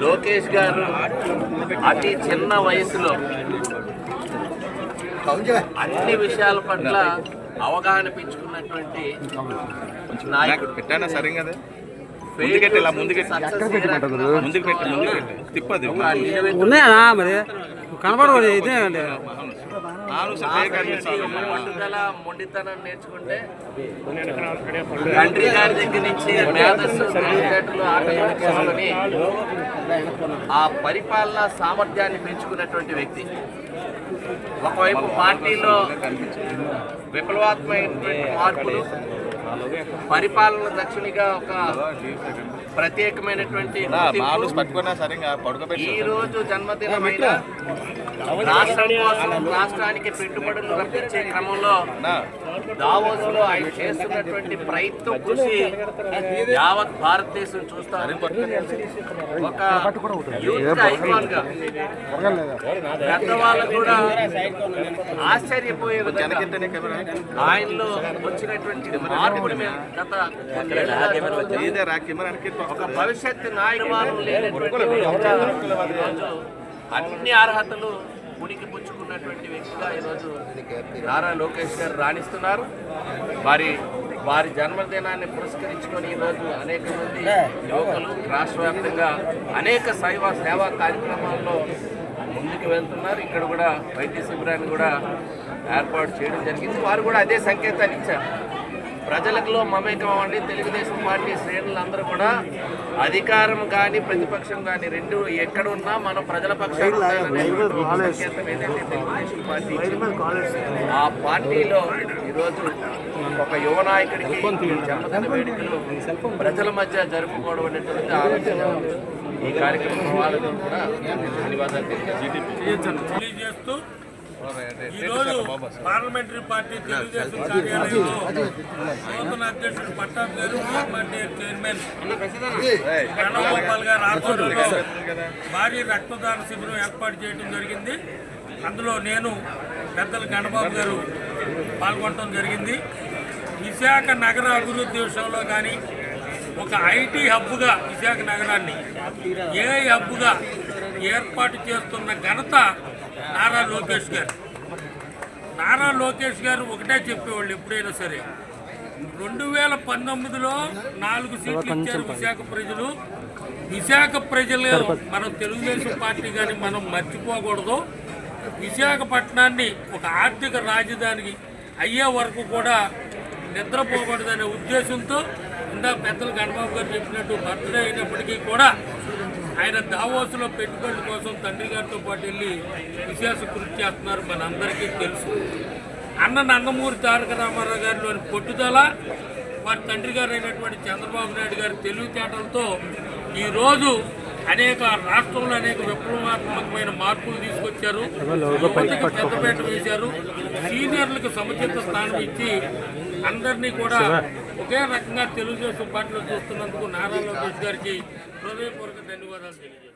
లోకేష్ గారు అతి చిన్న వయసులో అన్ని విషయాల పట్ల అవగాహన పెంచుకున్నటువంటి నాయకుడు. పెట్టానా ముందుకెట్టి ఇలా ముందుకెట్టి. ముందుకు పెట్టి ముందుకు తిప్పది ఉన్నాయా? మరి కనపడదు ఇదే పట్టుదల మొండితనం నేర్చుకుంటే తండ్రి గారి దగ్గర నుంచి మేధస్సు తెలివితేటలు ఆ పరిపాలన సామర్థ్యాన్ని పెంచుకున్నటువంటి వ్యక్తి. ఒకవైపు పార్టీలో విప్లవాత్మకమైనటువంటి మార్పులు పరిపాలన దక్షిణిగా ఒక ప్రత్యేకమైనటువంటి ఈ రోజు జన్మదినమైన రాష్ట్రం కోసం రాష్ట్రానికి పెట్టుబడులు రప్పించే క్రమంలో దావోస్లో ఆయన చేస్తున్నటువంటి ప్రయత్నం కృషి యావత్ భారతదేశం చూస్తారు ఒక యూత్ ఐకాన్గా పెద్దవాళ్ళు కూడా ఆశ్చర్యపోయే విధంగా ఆయనలో వచ్చినటువంటి మేము గత వెనక్కి ఒక లేనటువంటి ఈరోజు అన్ని అర్హతలు ఉనికి పుచ్చుకున్నటువంటి వ్యక్తిగా ఈరోజు నారా లోకేష్ గారు రాణిస్తున్నారు. వారి వారి జన్మదినాన్ని పురస్కరించుకొని ఈరోజు అనేక మంది యువకులు రాష్ట్ర వ్యాప్తంగా అనేక సేవా సేవా కార్యక్రమాల్లో ముందుకు వెళ్తున్నారు. ఇక్కడ కూడా వైద్య శిబిరాన్ని కూడా ఏర్పాటు చేయడం జరిగింది. వారు కూడా అదే సంకేతాన్ని ఇచ్చారు. ప్రజలలో మమేకం అవ్వండి. తెలుగుదేశం పార్టీ శ్రేణులందరూ కూడా అధికారం కానీ ప్రతిపక్షం కానీ రెండు ఎక్కడ ఉన్నా మనం ప్రజల తెలుగుదేశం పార్టీ ఇచ్చిందో, ఆ పార్టీలో ఈరోజు ఒక యువ నాయకుడికి జన్మదిన వేడుకలు ప్రజల మధ్య జరుపుకోవడం అనేటువంటి ఆలోచన. ఈ కార్యక్రమం వాళ్ళకి కూడా ధన్యవాదాలు తెలియజేస్తూ ఈరోజు పార్లమెంటరీ పార్టీ తెలుగుదేశం కార్యాలయంలో నూతన అధ్యక్షుడు పట్టాభి గారు పార్టీ చైర్మన్ ప్రణవగోపాల్ గారు ఆధ్వర్యంలో భారీ రక్తదాన శిబిరం ఏర్పాటు చేయడం జరిగింది. అందులో నేను పెద్దలు గణబాబు గారు పాల్గొనడం జరిగింది. విశాఖ నగర అభివృద్ధి విషయంలో కానీ ఒక ఐటీ హబ్గా విశాఖ నగరాన్ని ఏ హబ్గా ఏర్పాటు చేస్తున్న ఘనత నారా లోకేష్ గారు. నారా లోకేష్ గారు ఒకటే చెప్పేవాళ్ళు ఎప్పుడైనా సరే. రెండు వేల పంతొమ్మిదిలో నాలుగు సీట్లు ఇచ్చారు విశాఖ ప్రజలు. విశాఖ ప్రజలు మనం తెలుగుదేశం పార్టీ కానీ మనం మర్చిపోకూడదు. విశాఖపట్నాన్ని ఒక ఆర్థిక రాజధానికి అయ్యే వరకు కూడా నిద్రపోకూడదనే ఉద్దేశంతో ఇందా పెద్దలు గణబాబు గారు చెప్పినట్టు బర్త్డే అయినప్పటికీ కూడా ఆయన దావోసులో పెట్టుబడుల కోసం తండ్రి గారితో పాటు వెళ్ళి విశేష కృషి చేస్తున్నారు మనందరికీ తెలుసు. అన్న నందమూరి తారక రామారావు గారిలోని పట్టుదల వారి తండ్రి గారు అయినటువంటి చంద్రబాబు నాయుడు గారి తెలివితేటలతో ఈరోజు అనేక రాష్ట్రంలో అనేక విప్లవాత్మకమైన మార్పులు తీసుకొచ్చారు. యువతకు పెద్దపేట వేశారు. సీనియర్లకు సముచిత స్థానం ఇచ్చి అందరినీ కూడా ఒకే రకంగా తెలుగుదేశం పార్టీలో చూస్తున్నందుకు నారా లోకేష్ గారికి హృదయపూర్వక ధన్యవాదాలు తెలియజేస్తాను